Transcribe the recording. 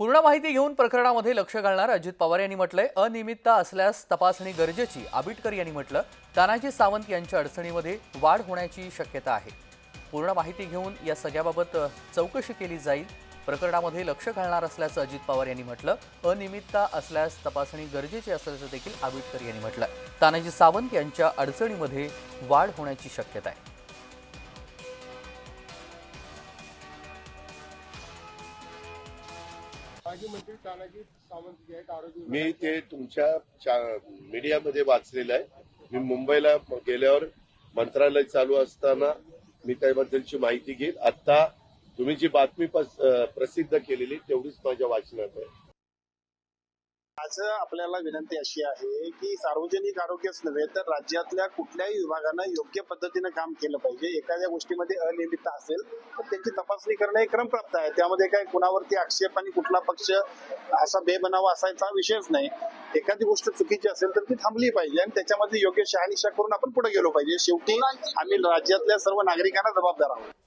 पूर्ण माहिती घेऊन प्रकरणामध्ये लक्ष घालणार अजित पवार यांनी म्हटलंय अनियमितता असल्यास तपासणी गरजेची आबिटकर यांनी म्हटलं तानाजी सावंत यांच्या अडचणीमध्ये वाढ होण्याची शक्यता आहे. पूर्ण माहिती घेऊन या सगळ्याबाबत चौकशी केली जाईल. प्रकरणामध्ये लक्ष घालणार असल्याचं अजित पवार यांनी म्हटलं अनियमितता असल्यास तपासणी गरजेची असल्याचं देखील आबिटकर यांनी म्हटलं. तानाजी सावंत यांच्या अडचणीमध्ये वाढ होण्याची शक्यता आहे. माजी तानाजी सावंत जे आहेत आरोग्य मी ते तुमच्या मीडियामध्ये वाचलेलं आहे. मी मुंबईला गेल्यावर मंत्रालय चालू असताना मी त्याबद्दलची माहिती घेईल. आता तुम्ही जी बातमी प्रसिद्ध केलेली तेवढीच माझ्या वाचनात आहे. आज आपल्याला विनंती अशी आहे की सार्वजनिक आरोग्यच नव्हे तर राज्यातल्या कुठल्याही विभागानं योग्य पद्धतीनं काम केलं पाहिजे. एखाद्या गोष्टीमध्ये अनियमितता असेल तर त्याची तपासणी करणं हे क्रमप्राप्त आहे. त्यामध्ये काय कुणावरती आक्षेप आणि कुठला पक्ष असा बेबनावा असायचा विषयच नाही. एखादी गोष्ट चुकीची असेल तर ती थांबली पाहिजे आणि त्याच्यामध्ये योग्य शहानिशा करून आपण पुढे गेलो पाहिजे. शेवटी आम्ही राज्यातल्या सर्व नागरिकांना जबाबदार आहोत.